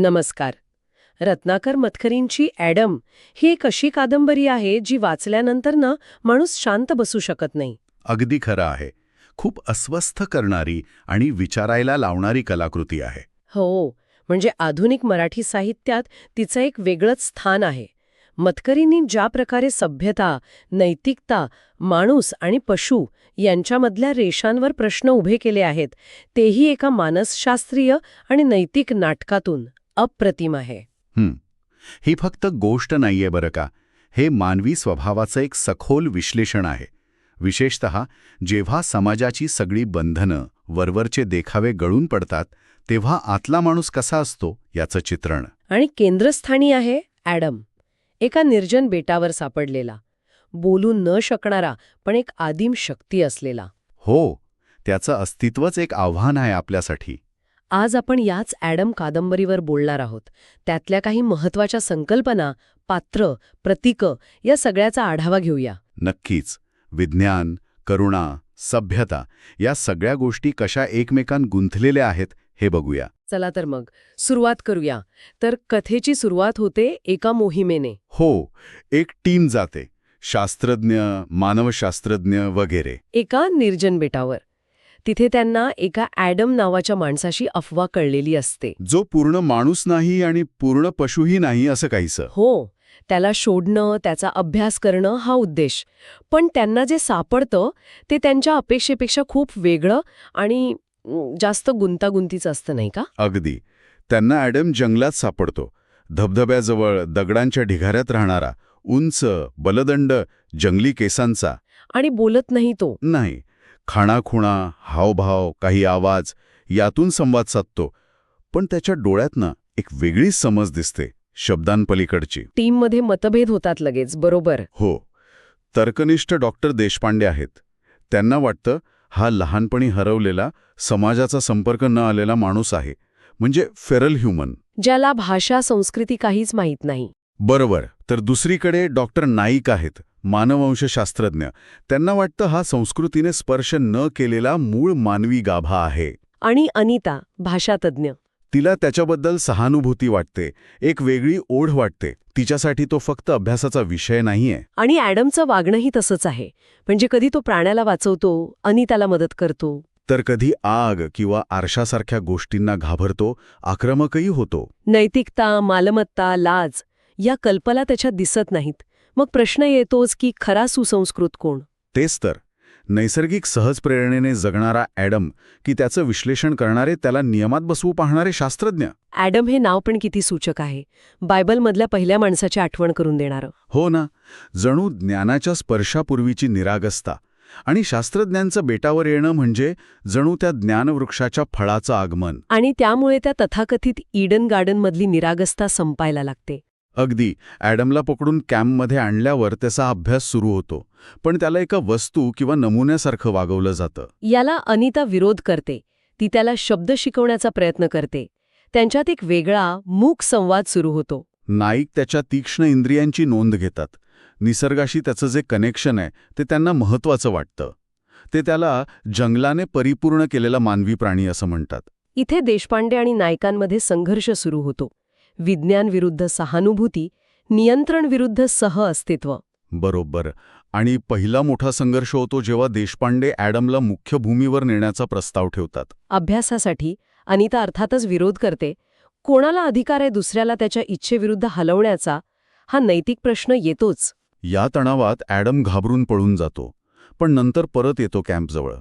नमस्कार. रत्नाकर मतकरींची ॲडम ही एक अशी कादंबरी आहे जी वाचल्यानंतर ना माणूस शांत बसू शकत नाही. अगदी खरं आहे. खूप अस्वस्थ करणारी आणि विचारायला लावणारी कलाकृती आहे. हो म्हणजे आधुनिक मराठी साहित्यात तिचं एक वेगळंच स्थान आहे. मतकरींनी ज्या प्रकारे सभ्यता नैतिकता माणूस आणि पशु यांच्यामधल्या रेषांवर प्रश्न उभे केले आहेत तेही एका मानसशास्त्रीय आणि नैतिक नाटकातून. अप्रतिम आहे. हं. फक्त गोष्ट नाहीये बरं का. हे मानवी स्वभावाचं एक सखोल विश्लेषण आहे. विशेषत जेव्हा समाजाची सगळी बंधनं वरवरचे देखावे गळून पडतात तेव्हा आतला माणूस कसा असतो याचं चित्रण. आणि केंद्रस्थानी आहे ॲडम. एका निर्जन बेटावर सापडलेला. बोलू न शकणारा पण एक आदिम शक्ती असलेला. हो त्याचं अस्तित्वच एक आव्हान आहे आपल्यासाठी. आज आपण याच ॲडम कादंबरीवर बोलणार आहोत. त्यातल्या काही महत्त्वाच्या संकल्पना पात्र प्रतीकं या सगळ्याचा आढावा घेऊया. नक्कीच. विज्ञान करुणा सभ्यता या सगळ्या गोष्टी कशा एकमेकांत गुंथलेल्या आहेत हे बघूया. चला तर मग सुरुवात करूया. तर कथेची सुरुवात होते एका मोहिमेने. हो एक टीम जाते. शास्त्रज्ञ मानवशास्त्रज्ञ वगैरे. एका निर्जन बेटावर. तिथे त्यांना एका ॲडम नावाच्या माणसाशी अफवा कळलेली असते. जो पूर्ण माणूस नाही आणि पूर्ण पशुही नाही असं काहीसं. हो त्याला शोधणं त्याचा अभ्यास करणं हा उद्देश. पण त्यांना जे सापडतं ते त्यांच्या अपेक्षेपेक्षा खूप वेगळं आणि जास्त गुंतागुंतीचं असतं नाही का? अगदी. त्यांना ॲडम जंगलात सापडतो. धबधब्याजवळ दगडांच्या ढिगाऱ्यात राहणारा उंच बलदंड जंगली केसांचा. आणि बोलत नाही तो. नाही. खाणाखुणा हावभाव काही आवाज यातून संवाद साधतो. पण त्याच्या डोळ्यातनं एक वेगळीच समज दिसते शब्दांपलीकडची. टीममध्ये मतभेद होतात लगेच बरोबर? हो. तर्कनिष्ठ डॉक्टर देशपांडे आहेत. त्यांना वाटतं हा लहानपणी हरवलेला समाजाचा संपर्क न आलेला माणूस आहे. म्हणजे फेरल ह्युमन. ज्याला भाषा संस्कृती काहीच माहीत नाही. बरोबर तर दुसरीकडे डॉक्टर नाईक आहेत मानववंशशास्त्रज्ञ. त्यांना वाटतं हा संस्कृतीने स्पर्श न केलेला मूळ मानवी गाभा आहे. आणि अनिता भाषातज्ञ. तिला त्याच्याबद्दल सहानुभूती वाटते एक वेगळी ओढ वाटते तिच्यासाठी तो फक्त अभ्यासाचा विषय नाहीये. आणि ॲडमचं वागणंही तसंच आहे म्हणजे कधी तो प्राण्याला वाचवतो अनिताला मदत करतो. तर कधी आग किंवा आरशासारख्या गोष्टींना घाबरतो आक्रमकही होतो. नैतिकता मालमत्ता लाज या कल्पना त्याच्यात दिसत नाहीत. मग प्रश्न येतोच की खरा सुसंस्कृत कोण? तेच तर. नैसर्गिक सहज प्रेरणेने जगणारा ॲडम की त्याचं विश्लेषण करणारे त्याला नियमात बसवू पाहणारे शास्त्रज्ञ. ॲडम हे नाव पण किती सूचक आहे. बायबलमधल्या पहिल्या माणसाची आठवण करून देणारं. हो ना. जणू ज्ञानाच्या स्पर्शापूर्वीची निरागसता आणि शास्त्रज्ञांचं बेटावर येणं म्हणजे जणू त्या ज्ञानवृक्षाच्या फळाचं आगमन. आणि त्यामुळे त्या तथाकथित ईडन गार्डनमधली निरागसता संपायला लागते. अगदी ॲडमला पकडून कॅम्पमध्ये आणल्यावर त्याचा अभ्यास सुरू होतो. पण त्याला एका वस्तू किंवा नमुन्यासारखं वागवलं जातं. याला अनिता विरोध करते. ती त्याला शब्द शिकवण्याचा प्रयत्न करते. त्यांच्यात एक वेगळा मूक संवाद सुरू होतो. नाईक त्याच्या तीक्ष्ण इंद्रियांची नोंद घेतात. निसर्गाशी त्याचं जे कनेक्शन आहे ते त्यांना महत्वाचं वाटतं. ते त्याला जंगलाने परिपूर्ण केलेला मानवी प्राणी असं म्हणतात. इथे देशपांडे आणि नायकांमध्ये संघर्ष सुरू होतो. विज्ञान विरुद्ध सहानुभूती नियंत्रण विरुद्ध सह अस्तित्व. बरोबर. आणि पहिला मोठा संघर्ष होतो जेव्हा देशपांडे ॲडमला मुख्य भूमीवर नेण्याचा प्रस्ताव ठेवतात. अभ्यासासाठी अनिता अर्थातच विरोध करते. कोणाला अधिकार आहे दुसऱ्याला त्याच्या इच्छेविरुद्ध हलवण्याचा? हा नैतिक प्रश्न येतोच. या तणावात ॲडम घाबरून पळून जातो. पण नंतर परत येतो कॅम्पजवळ.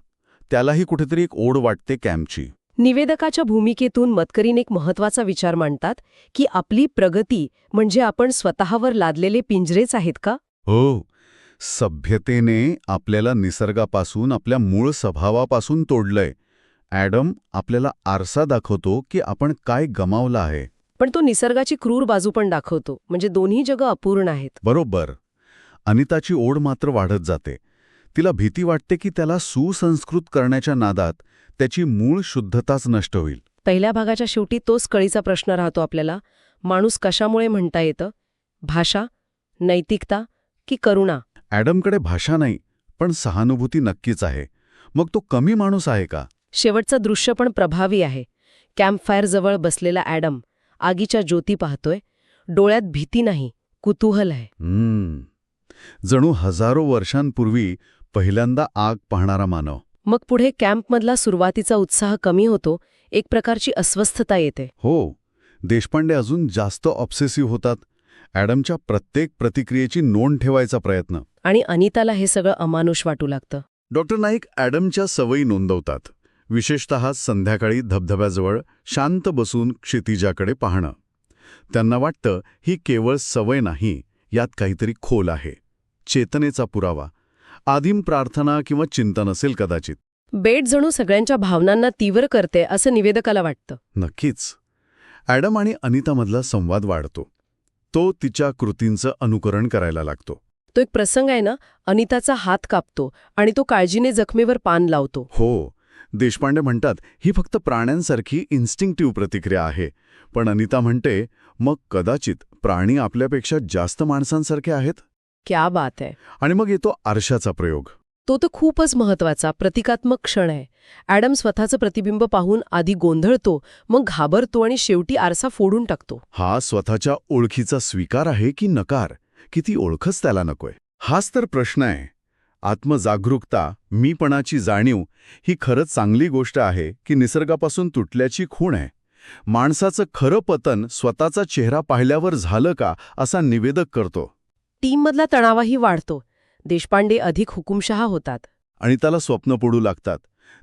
त्यालाही कुठेतरी एक ओढ वाटते कॅम्पची. निवेदकाच्या भूमिकेतून मतकरीन एक महत्त्वाचा विचार मांडतात की आपली प्रगती म्हणजे आपण स्वतःवर लादलेले पिंजरेच आहेत का? हो. सभ्यतेने आपल्याला निसर्गापासून आपल्या मूळ स्वभावापासून तोडलंय. ॲडम आपल्याला आरसा दाखवतो की आपण काय गमावलं आहे. पण तो निसर्गाची क्रूर बाजू पण दाखवतो म्हणजे दोन्ही जगं अपूर्ण आहेत. बरोबर. अनिताची ओढ मात्र वाढत जाते. तिला भीती वाटते की त्याला सुसंस्कृत करण्याच्या नादात त्याची मूळ शुद्धताच नष्ट होईल. पहिल्या भागाच्या शेवटी तोच कळीचा प्रश्न राहतो आपल्याला. माणूस कशामुळे म्हणता येतं? भाषा नैतिकता की करुणा? ॲडमकडे भाषा नाही पण सहानुभूती नक्कीच आहे. मग तो कमी माणूस आहे का? शेवटचं दृश्य पण प्रभावी आहे. कॅम्पफायर जवळ बसलेला ॲडम आगीच्या ज्योती पाहतोय. डोळ्यात भीती नाही कुतूहल आहे. जणू हजारो वर्षांपूर्वी पहिल्यांदा आग पाहणारा मानव. मग पुढे कॅम्पमधला सुरुवातीचा उत्साह कमी होतो एक प्रकारची अस्वस्थता येते. हो देशपांडे अजून जास्त ऑब्सेसिव्ह होतात. ॲडमच्या प्रत्येक प्रतिक्रियेची नोंद ठेवायचा प्रयत्न. आणि अनिताला हे सगळं अमानुष वाटू लागतं. डॉक्टर नाईक ॲडमच्या सवयी नोंदवतात. विशेषतः संध्याकाळी धबधब्याजवळ शांत बसून क्षितिजाकडे पाहणं. त्यांना वाटतं ही केवळ सवय नाही यात काहीतरी खोल आहे. चेतनेचा पुरावा. आदिम प्रार्थना किंवा चिंतन असेल कदाचित. बेट जणू सगळ्यांच्या भावनांना तीव्र करते असं निवेदकाला वाटतं. नक्कीच. ॲडम आणि अनितामधला संवाद वाढतो. तो तिच्या कृतींचं अनुकरण करायला लागतो. तो एक प्रसंग आहे ना अनिताचा हात कापतो आणि तो काळजीने जखमेवर पान लावतो. हो देशपांडे म्हणतात ही फक्त प्राण्यांसारखी इन्स्टिंक्टिव्ह प्रतिक्रिया आहे. पण अनिता म्हणते मग कदाचित प्राणी आपल्यापेक्षा जास्त माणसांसारखे आहेत? क्या बात आहे आणि मग येतो आरशाचा प्रयोग. तो तर खूपच महत्त्वाचा प्रतिकात्मक क्षण आहे. ॲडम स्वतःचं प्रतिबिंब पाहून आधी गोंधळतो मग घाबरतो आणि शेवटी आरसा फोडून टाकतो. हा स्वतःच्या ओळखीचा स्वीकार आहे की नकार? की ती ओळखच त्याला नकोय. हाच तर प्रश्न आहे. आत्मजागरूकता मीपणाची जाणीव ही खरंच चांगली गोष्ट आहे की निसर्गापासून तुटल्याची खूण आहे. माणसाचं खरं पतन स्वतःचा चेहरा पाहिल्यावर झालं का असा निवेदक करतो. टीममधला तणावही वाढतो. देशपांडे अधिक हुकुमशहा होतात. आणि त्याला स्वप्न पडू लागतात.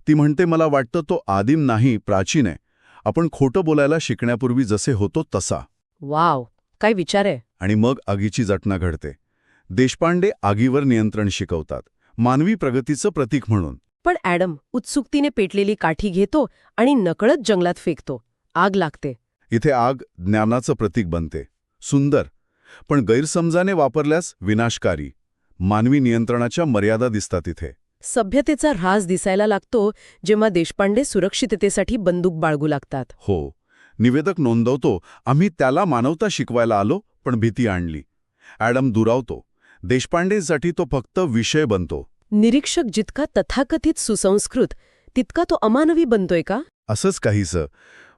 ती म्हणते मला वाटतं तो आदिम नाही प्राचीन आहे. आपण खोटं बोलायला शिकण्यापूर्वी जसे होतो तसा. वाव काय विचार आहे. आणि मग आगीची जटना घडते. देशपांडे आगीवर नियंत्रण शिकवतात. मानवी प्रगतीचं प्रतीक म्हणून. पण ॲडम उत्सुकतेने पेटलेली काठी घेतो आणि नकळत जंगलात फेकतो. आग लागते. इथे आग ज्ञानाचं प्रतीक बनते. सुंदर. पण गैरसमजाने वापरल्यास विनाशकारी. मानवी नियंत्रणाच्या मर्यादा दिसतात इथे. सभ्यतेचा ऱ्हास दिसायला लागतो जेव्हा देशपांडे सुरक्षिततेसाठी बंदूक बाळगू लागतात. हो. निवेदक नोंदवतो आम्ही त्याला मानवता शिकवायला आलो पण भीती आणली. ॲडम दुरावतो. देशपांडेसाठी तो फक्त विषय बनतो. निरीक्षक जितका तथाकथित सुसंस्कृत तितका तो अमानवी बनतोय का? असंच काहीसं.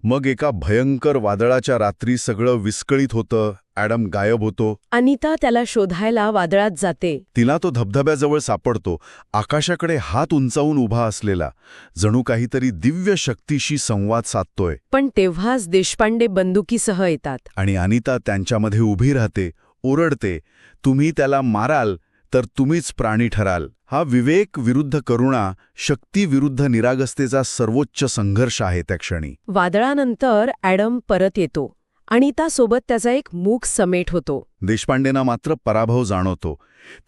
मग एका भयंकर वादळाच्या रात्री सगळं विस्कळीत होतं ॲडम गायब होतो. अनिता त्याला शोधायला वादळात जाते. तिला तो धबधब्याजवळ सापडतो आकाशाकडे हात उंचावून उभा असलेला. जणू काहीतरी दिव्य शक्तीशी संवाद साधतोय. पण तेव्हाच देशपांडे बंदुकीसह येतात. आणि अनिता त्यांच्यामध्ये उभी राहते ओरडते तुम्ही त्याला माराल तर तुम्हीच प्राणी ठराल. हा विवेक विरुद्ध करुणा शक्ती विरुद्ध निरागसतेचा सर्वोच्च संघर्ष आहे त्या क्षणी. वादळानंतर ॲडम परत येतो अनितासोबत त्याचा एक मूक समेट होतो. देशपांडेंना मात्र पराभव जाणवतो.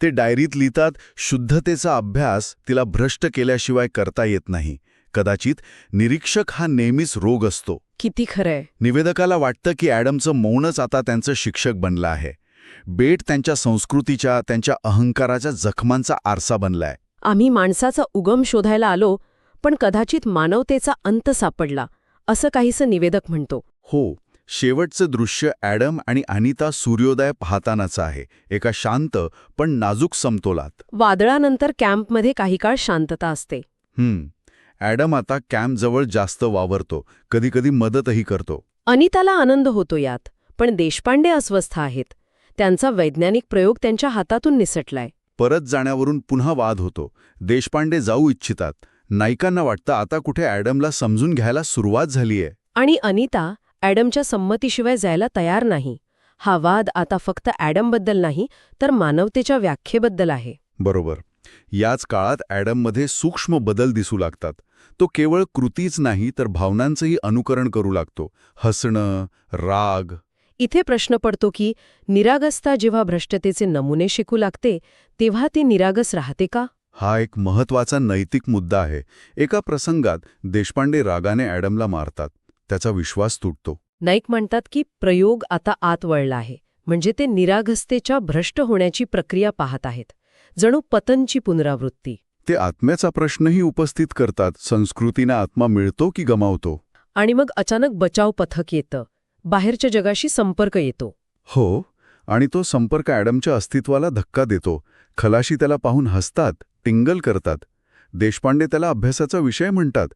ते डायरीत लिहितात शुद्धतेचा अभ्यास तिला भ्रष्ट केल्याशिवाय करता येत नाही. कदाचित निरीक्षक हा नेहमीच रोग असतो. किती खरंय. निवेदकाला वाटतं की ॲडमचं मौनच आता त्यांचं शिक्षक बनलं आहे. बेट त्यांच्या संस्कृतीच्या त्यांच्या अहंकाराच्या जखमांचा आरसा बनलाय. आम्ही माणसाचा उगम शोधायला आलो पण कदाचित मानवतेचा अंत सापडला असं काहीसं निवेदक म्हणतो. हो शेवटचं दृश्य ॲडम आणि अनिता सूर्योदय पाहतानाचं आहे. एका शांत पण नाजूक समतोलात. वादळानंतर कॅम्पमध्ये काही काळ शांतता असते. हम्म ॲडम आता कॅम्पजवळ जास्त वावरतो कधीकधी मदतही करतो. अनिताला आनंद होतो यात पण देशपांडे अस्वस्थ आहेत. त्यांचा वैज्ञानिक प्रयोग त्यांच्या हातातून निसटलाय. परत जाण्यावरून पुन्हा वाद होतो. देशपांडे जाऊ इच्छितात. नायिकांना वाटतं आता कुठे ॲडमला समजून घ्यायला सुरुवात झालीय. आणि अनिता ॲडमच्या संमतीशिवाय जायला तयार नाही. हा वाद आता फक्त ॲडमबद्दल नाही तर मानवतेच्या व्याख्येबद्दल आहे. बरोबर. याच काळात ॲडममध्ये सूक्ष्म बदल दिसू लागतात. तो केवळ कृतीच नाही तर भावनांचंही अनुकरण करू लागतो. हसणं राग इथे प्रश्न पडतो की निरागसता जेव्हा भ्रष्टतेचे नमुने शिकू लागते तेव्हा ती निरागस राहते का? हा एक महत्त्वाचा नैतिक मुद्दा आहे. एका प्रसंगात देशपांडे रागाने ॲडमला मारतात. त्याचा विश्वास तुटतो. नाईक म्हणतात की प्रयोग आता आत वळला आहे. म्हणजे ते निरागसतेच्या भ्रष्ट होण्याची प्रक्रिया पाहत आहेत. जणू पतनची पुनरावृत्ती. ते आत्म्याचा प्रश्नही उपस्थित करतात. संस्कृतीनं आत्मा मिळतो की गमावतो? आणि मग अचानक बचाव पथक येतं. बाहेरच्या जगाशी संपर्क येतो. हो आणि तो संपर्क ॲडमच्या अस्तित्वाला धक्का देतो. खलाशी त्याला पाहून हसतात टिंगल करतात. देशपांडे त्याला अभ्यासाचा विषय म्हणतात.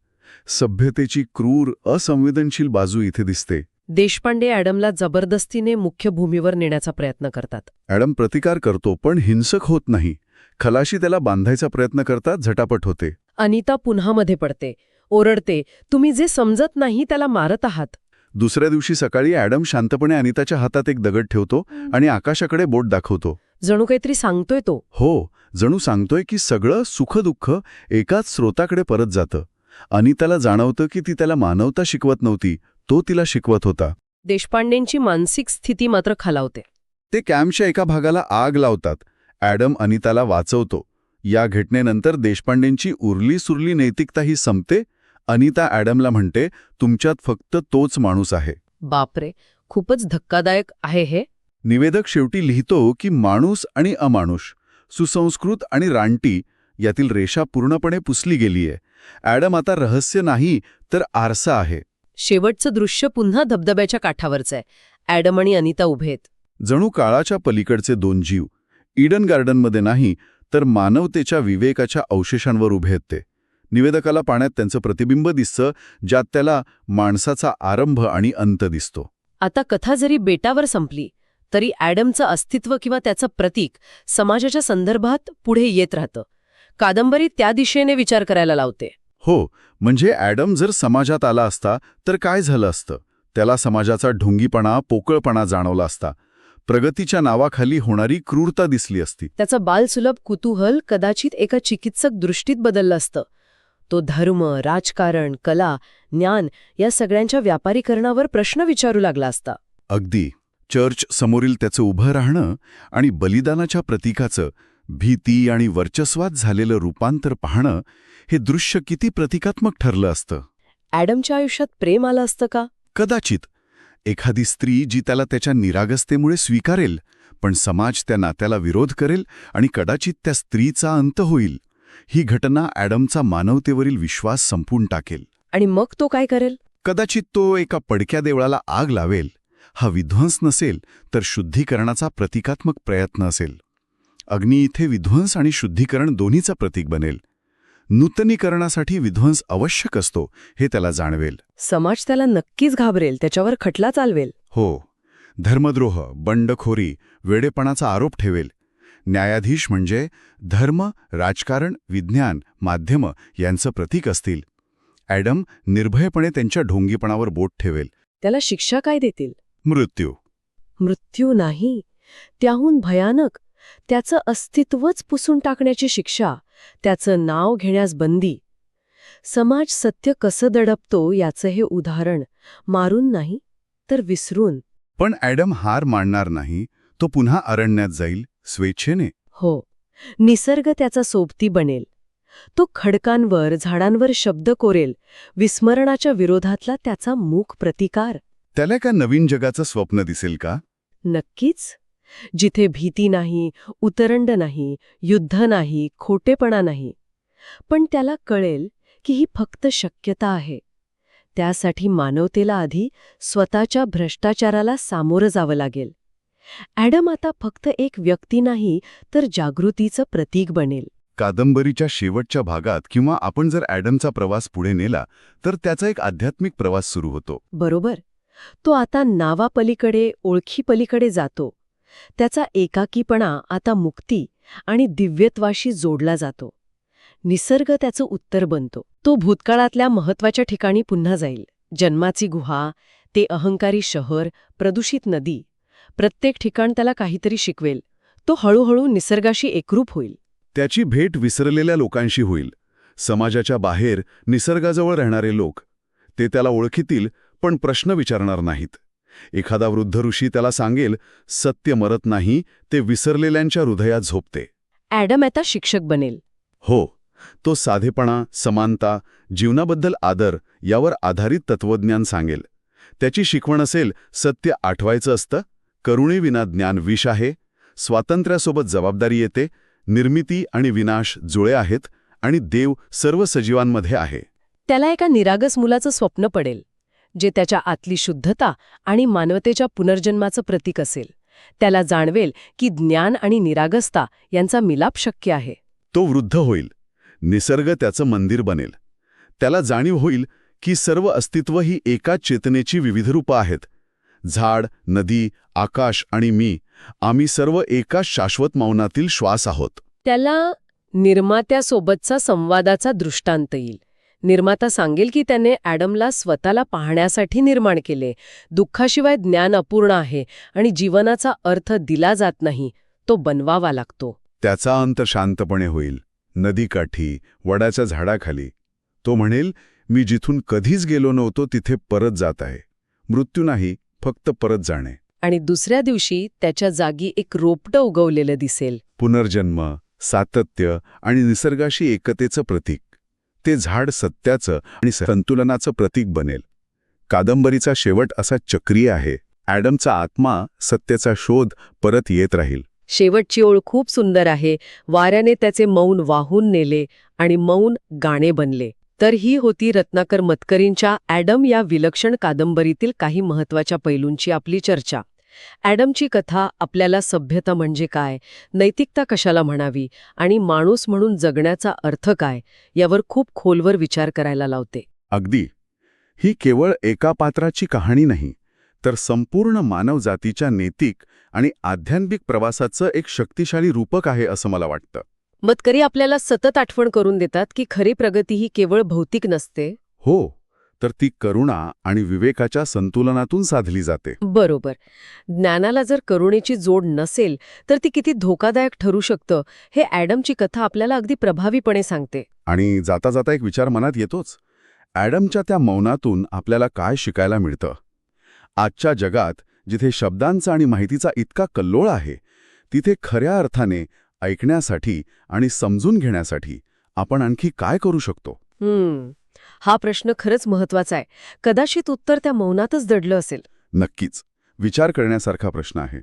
सभ्यतेची क्रूर असंवेदनशील बाजू इथे दिसते. देशपांडे ॲडमला जबरदस्तीने मुख्य भूमीवर नेण्याचा प्रयत्न करतात. ॲडम प्रतिकार करतो पण हिंसक होत नाही. खलाशी त्याला बांधायचा प्रयत्न करतात झटापट होते. अनिता पुन्हा मध्ये पडते. ओरडते तुम्ही जे समजत नाही त्याला मारत आहात. दुसऱ्या दिवशी सकाळी ॲडम शांतपणे अनिताच्या हातात एक दगड ठेवतो आणि आकाशाकडे बोट दाखवतो. जणू काहीतरी सांगतोय तो. हो जणू सांगतोय की सगळं सुखदुःख एकाच स्रोताकडे परत जातं. अनिताला जाणवतं की ती त्याला मानवता शिकवत नव्हती तो तिला शिकवत होता. देशपांडेंची मानसिक स्थिती मात्र खालावते. ते कॅम्पच्या एका भागाला आग लावतात. ॲडम अनिताला वाचवतो. या घटनेनंतर देशपांडेंची उरली सुरली नैतिकताही संपते अनिता ॲडमला म्हणते तुमच्यात फक्त तोच माणूस आहे. बापरे खूपच धक्कादायक आहे हे. निवेदक शेवटी लिहितो की माणूस आणि अमानुष सुसंस्कृत आणि रानटी यातील रेषा पूर्णपणे पुसली गेलीय. ॲडम आता रहस्य नाही तर आरसा आहे. शेवटचं दृश्य पुन्हा धबधब्याच्या काठावरचं आहे. ॲडम आणि अनिता उभेत जणू काळाच्या पलीकडचे दोन जीव ईडन गार्डनमध्ये नाही तर मानवतेच्या विवेकाच्या अवशेषांवर उभे आहेत ते. निवेदकाला पाण्यात त्यांचं प्रतिबिंब दिसतं ज्यात त्याला माणसाचा आरंभ आणि अंत दिसतो. आता कथा जरी बेटावर संपली तरी ॲडमचं अस्तित्व किंवा त्याचं प्रतीक समाजाच्या संदर्भात पुढे येत राहतं. कादंबरी त्या दिशेने विचार करायला लावते. हो म्हणजे ॲडम जर समाजात आला असता तर काय झालं असतं? त्याला समाजाचा ढोंगीपणा पोकळपणा जाणवला असता. प्रगतीच्या नावाखाली होणारी क्रूरता दिसली असती. त्याचं बालसुलभ कुतूहल कदाचित एका चिकित्सक दृष्टीत बदललं असतं. तो धर्म राजकारण कला ज्ञान या सगळ्यांच्या व्यापारीकरणावर प्रश्न विचारू लागला असता. अगदी. चर्च समोरील त्याचं उभं राहणं आणि बलिदानाच्या प्रतीकाचं भीती आणि वर्चस्वात झालेलं रूपांतर पाहणं हे दृश्य किती प्रतिकात्मक ठरलं असतं. ॲडमच्या आयुष्यात प्रेम आलं असतं का? कदाचित. एखादी स्त्री जी त्याला त्याच्या निरागसतेमुळे स्वीकारेल पण समाज त्या नात्याला विरोध करेल आणि कदाचित त्या स्त्रीचा अंत होईल. ही घटना ॲडमचा मानवतेवरील विश्वास संपून टाकेल. आणि मग तो काय करेल? कदाचित तो एका पडक्या देवळाला आग लावेल. हा विध्वंस नसेल तर शुद्धीकरणाचा प्रतिकात्मक प्रयत्न असेल. अग्नी इथे विध्वंस आणि शुद्धीकरण दोन्हीचं प्रतीक बनेल. नूतनीकरणासाठी विध्वंस आवश्यक असतो हे त्याला जाणवेल. समाज त्याला नक्कीच घाबरेल त्याच्यावर खटला चालवेल. हो. धर्मद्रोह बंडखोरी वेडेपणाचा आरोप ठेवेल. न्यायाधीश म्हणजे धर्म राजकारण विज्ञान माध्यम यांचं प्रतीक असतील. ॲडम निर्भयपणे त्यांच्या ढोंगीपणावर बोट ठेवेल. त्याला शिक्षा काय देतील? मृत्यू. मृत्यू नाही. त्याहून भयानक. त्याचं अस्तित्वच पुसून टाकण्याची शिक्षा. त्याचं नाव घेण्यास बंदी. समाज सत्य कसं दडपतो याचं हे उदाहरण. मारून नाही तर विसरून. पण ॲडम हार मानणार नाही. तो पुन्हा अरण्यात जाईल. स्वेच्छेने. हो. निसर्ग त्याचा सोबती बनेल. तो खडकांवर झाडांवर शब्द कोरेल. विस्मरणाच्या विरोधातला त्याचा मूक प्रतिकार. त्याला का नवीन जगाचं स्वप्न दिसेल का? नक्कीच. जिथे भीती नाही उतरंड नाही युद्ध नाही खोटेपणा नाही. पण त्याला कळेल की ही फक्त शक्यता आहे. त्यासाठी मानवतेला आधी स्वतःच्या भ्रष्टाचाराला सामोरं जावं लागेल. ॲडम आता फक्त एक व्यक्ती नाही तर जागृतीचं प्रतीक बनेल. कादंबरीच्या शेवटच्या भागात किंवा आपण जर ॲडमचा प्रवास पुढे नेला तर त्याचा एक आध्यात्मिक प्रवास सुरू होतो. बरोबर. तो आता नावापलीकडे ओळखीपलीकडे जातो. त्याचा एकाकीपणा आता मुक्ती आणि दिव्यत्वाशी जोडला जातो. निसर्ग त्याचं उत्तर बनतो. तो भूतकाळातल्या महत्त्वाच्या ठिकाणी पुन्हा जाईल. जन्माची गुहा ते अहंकारी शहर प्रदूषित नदी. प्रत्येक ठिकाण त्याला काहीतरी शिकवेल. तो हळूहळू निसर्गाशी एकरूप होईल. त्याची भेट विसरलेल्या लोकांशी होईल. समाजाच्या बाहेर निसर्गाजवळ राहणारे लोक ते त्याला ओळखीतील पण प्रश्न विचारणार नाहीत. एखादा वृद्ध ऋषी त्याला सांगेल सत्य मरत नाही ते विसरलेल्यांच्या हृदयात झोपते. ॲडम आता शिक्षक बनेल. हो तो साधेपणा समानता जीवनाबद्दल आदर यावर आधारित तत्वज्ञान सांगेल. त्याची शिकवण असेल सत्य आठवायचं असतं करुणेविना ज्ञान विष आहे स्वातंत्र्यासोबत जबाबदारी येते निर्मिती आणि विनाश जुळे आहेत आणि देव सर्व सजीवांमध्ये आहे. त्याला एका निरागस मुलाचं स्वप्न पडेल जे त्याच्या आतली शुद्धता आणि मानवतेच्या पुनर्जन्माचं प्रतीक असेल. त्याला जाणवेल की ज्ञान आणि निरागसता यांचा मिलाप शक्य आहे. तो वृद्ध होईल निसर्ग त्याचं मंदिर बनेल. त्याला जाणीव होईल की सर्व अस्तित्व ही एकाच चेतनेची विविध रूपं आहेत झाड नदी आकाश आणि मी आम्ही सर्व एकाच शाश्वत मौनातील श्वास आहोत. त्याला निर्मात्यासोबतचा संवादाचा दृष्टांत येईल. निर्माता सांगेल की त्याने ॲडमला स्वतःला पाहण्यासाठी निर्माण केले. दुःखाशिवाय ज्ञान अपूर्ण आहे आणि जीवनाचा अर्थ दिला जात नाही तो बनवावा लागतो. त्याचा अंत शांतपणे होईल. नदीकाठी वडाच्या झाडाखाली. तो म्हणेल मी जिथून कधीच गेलो नव्हतो तिथे परत जात आहे. मृत्यू नाही फक्त परत जाणे. आणि दुसऱ्या दिवशी त्याच्या जागी एक रोपटं उगवलेलं दिसेल. पुनर्जन्म सातत्य आणि निसर्गाशी एकतेचं प्रतीक. ते झाड सत्याचं आणि संतुलनाचं प्रतीक बनेल. कादंबरीचा शेवट असा चक्रीय आहे. ॲडमचा आत्मा सत्याचा शोध परत येत राहील. शेवटची ओळ खूप सुंदर आहे. वाऱ्याने त्याचे मौन वाहून नेले आणि मौन गाणे बनले. तर ही होती रत्नाकर मतकरींच्या ॲडम या विलक्षण कादंबरीतील काही महत्त्वाच्या पैलूंची आपली चर्चा. ॲडमची कथा आपल्याला सभ्यता म्हणजे काय नैतिकता कशाला म्हणावी आणि माणूस म्हणून जगण्याचा अर्थ काय यावर खूप खोलवर विचार करायला लावते. अगदी. ही केवळ एका पात्राची कहाणी नाही तर संपूर्ण मानवजातीच्या नैतिक आणि आध्यात्मिक प्रवासाचं एक शक्तिशाली रूपक आहे असं मला वाटतं. मतकरी आपल्याला सतत आठवण करून देतात की खरी प्रगती ही केवळ भौतिक नसते. हो तर ती करुणा आणि विवेकाच्या संतुलनातून साधली जाते. बरोबर. ज्ञानाला जर करुणेची जोड नसेल तर ती किती धोकादायक ठरू शकतं हे ॲडमची कथा आपल्याला अगदी प्रभावीपणे सांगते. आणि जाता जाता एक विचार मनात येतोच. ॲडमच्या त्या मौनातून आपल्याला काय शिकायला मिळतं? आजच्या जगात जिथे शब्दांचा आणि माहितीचा इतका कल्लोळ आहे तिथे खऱ्या अर्थाने ऐकण्यासाठी आणि समजून घेण्यासाठी आपण आणखी काय करू शकतो? हा प्रश्न खरंच महत्त्वाचा आहे. कदाचित उत्तर त्या मौनातच दडलं असेल. नक्कीच. विचार करण्यासारखा प्रश्न आहे.